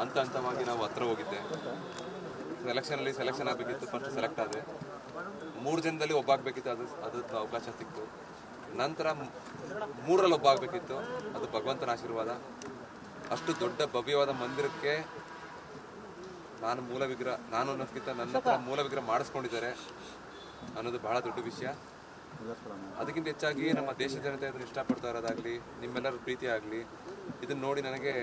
ಹಂತ ಹಂತವಾಗಿ ನಾವು ಹತ್ರ ಹೋಗಿದ್ದೆ. ಸೆಲೆಕ್ಷನಲ್ಲಿ ಸೆಲೆಕ್ಷನ್ ಆಗಬೇಕಿತ್ತು ಫಸ್ಟ್ ಸೆಲೆಕ್ಟ್ ಆದೆ. ಮೂರು ಜನದಲ್ಲಿ ಒಬ್ಬ ಆಗಬೇಕಿತ್ತು ಅದು ಅದು ಅವಕಾಶ ಸಿಕ್ತು. ನಂತರ ಮ್- ಮೂರರಲ್ಲಿ ಒಬ್ಬ ಆಗಬೇಕಿತ್ತು ಅದು ಭಗವಂತನ ಆಶೀರ್ವಾದ. ಅಷ್ಟು ದೊಡ್ಡ ಭವ್ಯವಾದ ಮಂದಿರಕ್ಕೆ ನಾನು ಮೂಲ ವಿಗ್ರಹ ನಾನು ಅನ್ನೋದಕ್ಕಿಂತ ನನ್ನ ಹತ್ರ ಮೂಲ ವಿಗ್ರಹ ಮಾಡಿಸ್ಕೊಂಡಿದ್ದಾರೆ ಅನ್ನೋದು ಬಹಳ ದೊಡ್ಡ ವಿಷಯ. ಅದಕ್ಕಿಂತ ಹೆಚ್ಚಾಗಿ ನಮ್ಮ ದೇಶ ಜನತೆ ಅದನ್ನು ಇಷ್ಟಪಡ್ತಾ ಇರೋದಾಗಲಿ ನಿಮ್ಮೆಲ್ಲರ ಪ್ರೀತಿ ಆಗಲಿ ಇದನ್ನು ನೋಡಿ ನನಗೆ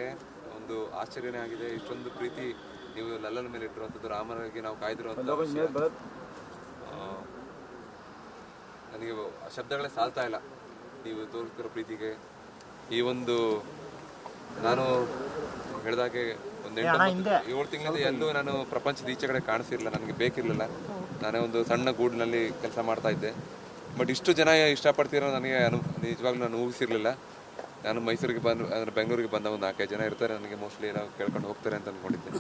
ಒಂದು ಆಶ್ಚರ್ಯನೇ ಆಗಿದೆ. ಇಷ್ಟೊಂದು ಪ್ರೀತಿ ನೀವು ಲಲ್ಲನ ಮೇಲೆ ಇಟ್ಟಿರುವಂಥದ್ದು ರಾಮನಿಗೆ ನಾವು ಕಾಯ್ದಿರುವಂಥ ನನಗೆ ಶಬ್ದಗಳೇ ಸಾಲ್ತಾ ಇಲ್ಲ. ನೀವು ತೋರಿಸ್ತಿರೋ ಪ್ರೀತಿಗೆ. ಈ ಒಂದು ನಾನು ಹೇಳಿದಾಗೆ ಒಂದು ಎಂಟು ಏಳು ತಿಂಗಳಿಂದ ಎಲ್ಲೂ ನಾನು ಪ್ರಪಂಚದ ಈಚೆ ಕಡೆ ಕಾಣಿಸಿರಲಿಲ್ಲ. ನನಗೆ ಬೇಕಿರಲಿಲ್ಲ. ನಾನೇ ಒಂದು ಸಣ್ಣ ಗೂಡಿನಲ್ಲಿ ಕೆಲಸ ಮಾಡ್ತಾ ಇದ್ದೆ. ಬಟ್ ಇಷ್ಟು ಜನ ಇಷ್ಟಪಡ್ತಿರೋ ನನಗೆ ಅನು ನಿಜವಾಗ್ಲೂ ನಾನು ಊಹಿಸಿರ್ಲಿಲ್ಲ. ನಾನು ಮೈಸೂರಿಗೆ ಬಂದು, ಅಂದರೆ ಬೆಂಗಳೂರಿಗೆ ಬಂದ ಒಂದು ನಾಲ್ಕೈದು ಜನ ಇರ್ತಾರೆ, ನನಗೆ ಮೋಸ್ಟ್ಲಿ ಎಲ್ಲ ಕೇಳ್ಕೊಂಡು ಹೋಗ್ತಾರೆ ಅಂತ ಅಂದ್ಕೊಂಡಿದ್ದೆ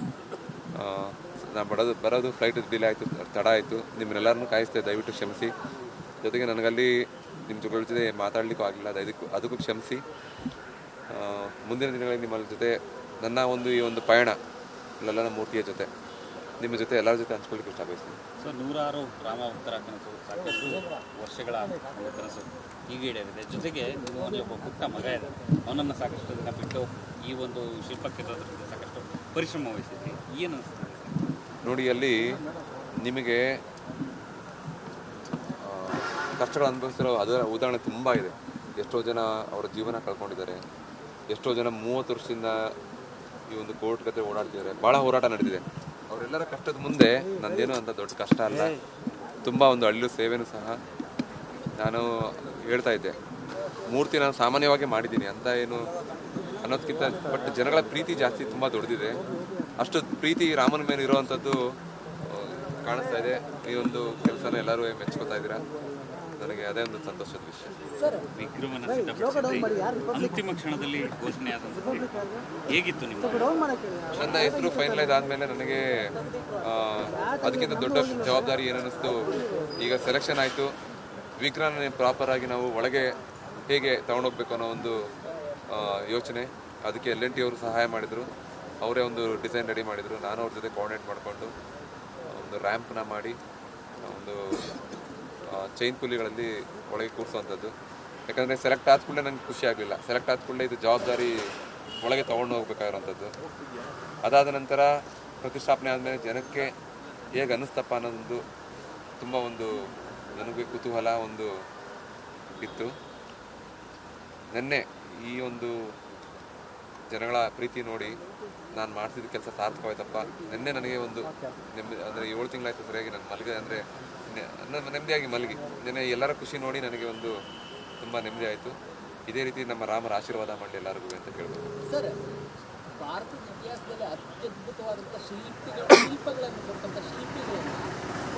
ನಾನು ಬರೋದು ಬರೋದು ಫ್ಲೈಟ್ ಡಿಲೇ ಆಯಿತು, ತಡ ಆಯಿತು. ನಿಮ್ಮನ್ನೆಲ್ಲರನ್ನೂ ಕಾಯಿಸ್ತೆ ದಯವಿಟ್ಟು ಕ್ಷಮಿಸಿ. ಜೊತೆಗೆ ನನಗಲ್ಲಿ ನಿಮ್ಮ ಜೊತೆ ಜೊತೆ ಮಾತಾಡಲಿಕ್ಕೂ ಆಗಲಿಲ್ಲ ಅದಕ್ಕೂ ಅದಕ್ಕೂ ಕ್ಷಮಿಸಿ. ಮುಂದಿನ ದಿನಗಳಲ್ಲಿ ನಿಮ್ಮಲ್ಲಿ ಜೊತೆ ನನ್ನ ಒಂದು ಈ ಒಂದು ಪಯಣ ಲಲ್ಲನ ಮೂರ್ತಿಯ ಜೊತೆ. ನಿಮ್ಮ ಜೊತೆ ಎಲ್ಲರ ಜೊತೆ ಹಂಚ್ಕೊಳ್ಳಿಕ್ಕೆ ಇಷ್ಟ ಬಯಸ್ತೀನಿ ಸೊ ನೂರಾರು ಗ್ರಾಮ ಭಕ್ತರ ಕನಸು ಸಾಕಷ್ಟು ವರ್ಷಗಳ ಕನಸು ಇದೆ ಜೊತೆಗೆ ನಿಮ್ಮ ಒಬ್ಬ ಪುಟ್ಟ ಮಗ ಇದೆ. ಅವನನ್ನು ಸಾಕಷ್ಟು ದಿನ ಬಿಟ್ಟು ಈ ಒಂದು ಶಿಲ್ಪಕ್ಕೆ ಜೊತೆ ಸಾಕಷ್ಟು ಪರಿಶ್ರಮ ವಹಿಸಿದ್ರಿ ಏನು ಅನಿಸ್ತದೆ ನೋಡಿ ಅಲ್ಲಿ ನಿಮಗೆ ಕಷ್ಟಗಳು ಅನುಭವಿಸಿರೋ ಅದರ ಉದಾಹರಣೆ ತುಂಬ ಇದೆ. ಎಷ್ಟೋ ಜನ ಅವರ ಜೀವನ ಕಳ್ಕೊಂಡಿದ್ದಾರೆ. ಎಷ್ಟೋ ಜನ ಮೂವತ್ತು ವರ್ಷದಿಂದ ಈ ಒಂದು ಕೋರ್ಟ್ ಕತೆ ಓಡಾಡ್ತಿದ್ದಾರೆ. ಭಾಳ ಹೋರಾಟ ನಡೆದಿದೆ ಅವರೆಲ್ಲರ ಕಷ್ಟದ ಮುಂದೆ ನಂದೇನು ಅಂತ ದೊಡ್ಡ ಕಷ್ಟ ಅಲ್ಲ. ತುಂಬ ಒಂದು ಅಳ್ಳು ಸೇವೆನೂ ಸಹ ನಾನು ಹೇಳ್ತಾ ಇದ್ದೆ. ಮೂರ್ತಿ ನಾನು ಸಾಮಾನ್ಯವಾಗಿ ಮಾಡಿದ್ದೀನಿ ಅಂತ ಏನು ಅನ್ನೋದಕ್ಕಿಂತ ಬಟ್ ಜನಗಳ ಪ್ರೀತಿ ಜಾಸ್ತಿ ತುಂಬ ದೊಡ್ಡದಿದೆ. ಅಷ್ಟು ಪ್ರೀತಿ ರಾಮನ ಮೇಲೆ ಇರುವಂಥದ್ದು ಕಾಣಿಸ್ತಾ ಇದೆ. ಈ ಒಂದು ಕೆಲಸನ ಎಲ್ಲರೂ ಮೆಚ್ಕೋತಾ ಇದ್ದೀರಾ? ನನಗೆ ಅದೇ ಒಂದು ಸಂತೋಷದ ವಿಷಯ. ವಿಕ್ರಮನ ಅಂತಿಮ ಕ್ಷಣದಲ್ಲಿ ಘೋಷಣೆ ಹೇಗಿತ್ತು ನಿಮ್ಮ ನನ್ನ ಹೆಸರು ಫೈನಲೈಸ್ ಆದಮೇಲೆ ನನಗೆ ಅದಕ್ಕಿಂತ ದೊಡ್ಡ ಜವಾಬ್ದಾರಿ ಏನನ್ನಿಸ್ತು? ಈಗ ಸೆಲೆಕ್ಷನ್ ಆಯಿತು. ವಿಕ್ರಮನ ಪ್ರಾಪರ್ ಆಗಿ ನಾವು ಒಳಗೆ ಹೇಗೆ ತಗೊಂಡೋಗ್ಬೇಕು ಅನ್ನೋ ಒಂದು ಯೋಚನೆ. ಅದಕ್ಕೆ ಎಲ್ ಎನ್ ಟಿ ಅವರು ಸಹಾಯ ಮಾಡಿದರು. ಅವರೇ ಒಂದು ಡಿಸೈನ್ ರೆಡಿ ಮಾಡಿದರು. ನಾನು ಅವ್ರ ಜೊತೆ ಕೋಆರ್ಡಿನೇಟ್ ಮಾಡಿಕೊಂಡು ಒಂದು ರ್ಯಾಂಪ್ನ ಮಾಡಿ ಒಂದು ಚೈನ್ ಪುಲಿಗಳಲ್ಲಿ ಒಳಗೆ ಕೂರಿಸುವಂಥದ್ದು. ಯಾಕಂದರೆ ಸೆಲೆಕ್ಟ್ ಆದ ಕೂಡಲೇ ನನಗೆ ಖುಷಿ ಆಗಲಿಲ್ಲ. ಸೆಲೆಕ್ಟ್ ಆದ ಕೂಡಲೇ ಇದು ಜವಾಬ್ದಾರಿ ಒಳಗೆ ತೊಗೊಂಡು ಹೋಗ್ಬೇಕಾಗಿರೋಂಥದ್ದು ಅದಾದ ನಂತರ ಪ್ರತಿಷ್ಠಾಪನೆ ಆದಮೇಲೆ ಜನಕ್ಕೆ ಹೇಗೆ ಅನ್ನಿಸ್ತಪ್ಪ ಅನ್ನೋದೊಂದು ತುಂಬ ಒಂದು ನನಗೆ ಕುತೂಹಲ ಒಂದು ಇತ್ತು. ನೆನ್ನೆ ಈ ಒಂದು ಜನಗಳ ಪ್ರೀತಿ ನೋಡಿ ನಾನು ಮಾಡ್ತಿದ್ದ ಕೆಲಸ ಸಾರ್ಥಕವಾಯ್ತಪ್ಪ. ನಿನ್ನೆ ನನಗೆ ಒಂದು ನೆಮ್ಮದಿ, ಅಂದರೆ ಏಳು ತಿಂಗಳಾಯ್ತು ಸರಿಯಾಗಿ ನಾನು ಮಲಗಿದೆ, ಅಂದರೆ ನೆಮ್ಮದಿಯಾಗಿ ಮಲಗಿ. ನಿನ್ನೆ ಎಲ್ಲರ ಖುಷಿ ನೋಡಿ ನನಗೆ ಒಂದು ತುಂಬ ನೆಮ್ಮದಿ ಆಯಿತು. ಇದೇ ರೀತಿ ನಮ್ಮ ರಾಮರ ಆಶೀರ್ವಾದ ಮಾಡಿ ಎಲ್ಲರಿಗೂ ಅಂತ ಕೇಳ್ಬೋದು. ಸರ್ ಭಾರತದ ಇತಿಹಾಸದಲ್ಲಿ ಅತ್ಯದ್ಭುತವಾದಂಥ ಶಿಲ್ಪಿಗಳು ಶಿಲ್ಪಗಳನ್ನು ಕೊಟ್ಟಂಥ ಶಿಲ್ಪಿಗಳನ್ನು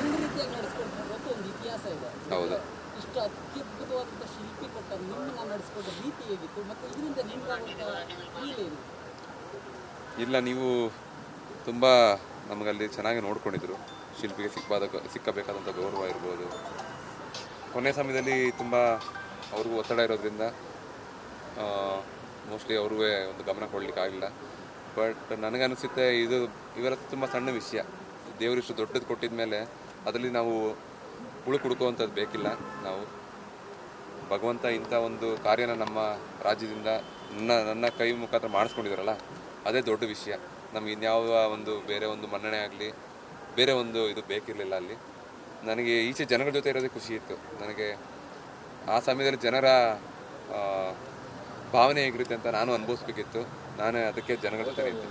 ಒಂದು ರೀತಿಯಾಗಿ ನಡೆಸ್ಕೊಂಡು ಒಂದು ಇತಿಹಾಸ ಇದೆ. ಹೌದು. ಇಷ್ಟು ಅತ್ಯದ್ಭುತವಾದಂಥ ಶಿಲ್ಪಿ ಕೊಟ್ಟ ನಿಮ್ಮನ್ನ ನಡೆಸ್ಕೊಂಡ ರೀತಿ ಹೇಗಿತ್ತು? ಮತ್ತು ಇದರಿಂದ ನಿಮ್ಗಾಗುವಂಥ ಏನು? ಇಲ್ಲ ನೀವು ತುಂಬ ನಮಗಲ್ಲಿ ಚೆನ್ನಾಗಿ ನೋಡ್ಕೊಂಡಿದ್ರು. ಶಿಲ್ಪಿಗೆ ಸಿಕ್ಕಬಾದ ಸಿಕ್ಕಬೇಕಾದಂಥ ಗೌರವ ಇರ್ಬೋದು. ಕೊನೆ ಸಮಯದಲ್ಲಿ ತುಂಬ ಅವ್ರಿಗೂ ಒತ್ತಡ ಇರೋದ್ರಿಂದ ಮೋಸ್ಟ್ಲಿ ಅವ್ರಿಗೂ ಒಂದು ಗಮನ ಕೊಡ್ಲಿಕ್ಕೆ ಆಗಿಲ್ಲ. ಬಟ್ ನನಗನ್ನಿಸುತ್ತೆ ಇದು ಇವೆಲ್ಲ ತುಂಬ ಸಣ್ಣ ವಿಷಯ. ದೇವರಿಷ್ಟು ದೊಡ್ಡದು ಕೊಟ್ಟಿದ ಮೇಲೆ ಅದರಲ್ಲಿ ನಾವು ಹುಳು ಕುಡ್ಕೋವಂಥದ್ದು ಬೇಕಿಲ್ಲ ನಾವು. ಭಗವಂತ ಇಂಥ ಒಂದು ಕಾರ್ಯನ ನಮ್ಮ ರಾಜ್ಯದಿಂದ ನನ್ನ ನನ್ನ ಕೈ ಮುಖಾಂತರ ಮಾಡಿಸ್ಕೊಂಡಿದ್ದಾರಲ್ಲ, ಅದೇ ದೊಡ್ಡ ವಿಷಯ. ನಮ್ಗೆ ಇನ್ಯಾವ ಒಂದು ಬೇರೆ ಒಂದು ಮನ್ನಣೆ ಆಗಲಿ ಬೇರೆ ಒಂದು ಇದು ಬೇಕಿರಲಿಲ್ಲ ಅಲ್ಲಿ. ನನಗೆ ಈಚೆ ಜನಗಳ ಜೊತೆ ಇರೋದೇ ಖುಷಿ ಇತ್ತು. ನನಗೆ ಆ ಸಮಯದಲ್ಲಿ ಜನರ ಭಾವನೆ ಹೇಗಿರುತ್ತೆ ಅಂತ ನಾನು ಅನುಭವಿಸ್ಬೇಕಿತ್ತು. ನಾನು ಅದಕ್ಕೆ ಜನಗಳ ಜೊತೆ ಇದ್ದೆ